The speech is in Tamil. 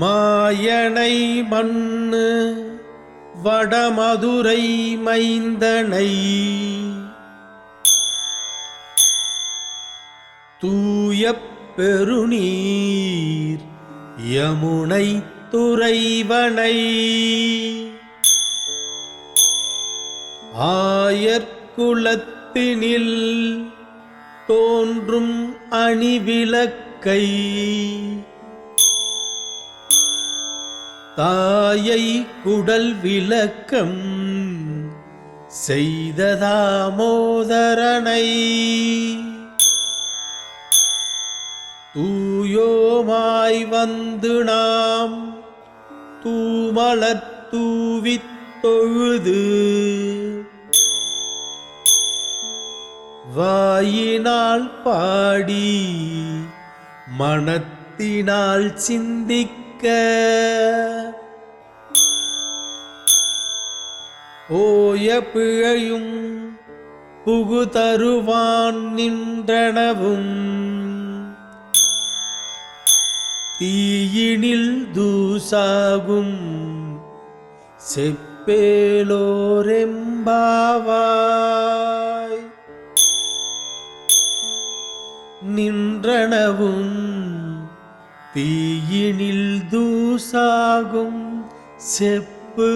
மாயனை மண்ணு வடமதுரை மைந்தனை. தூய பெருநீர் யமுனை துறைவனை. ஆயர்குலத்தினில் தோன்றும் அணிவிளக்கை. தாயை குடல் விளக்கம் செய்ததாமோதரனை தூயோமாய் வந்து நாம் தூமலர் தூவித் தொழுது வாயினால் பாடி மனத்தினால் சிந்திக்க ஓய பிழையும் புகு தருவான் நின்றனவும். தீயினில் தூசாகும் செப்பேலோரெம்பாவாய். நின்றனவும் தீயினில் தூசாகும் செப்பு.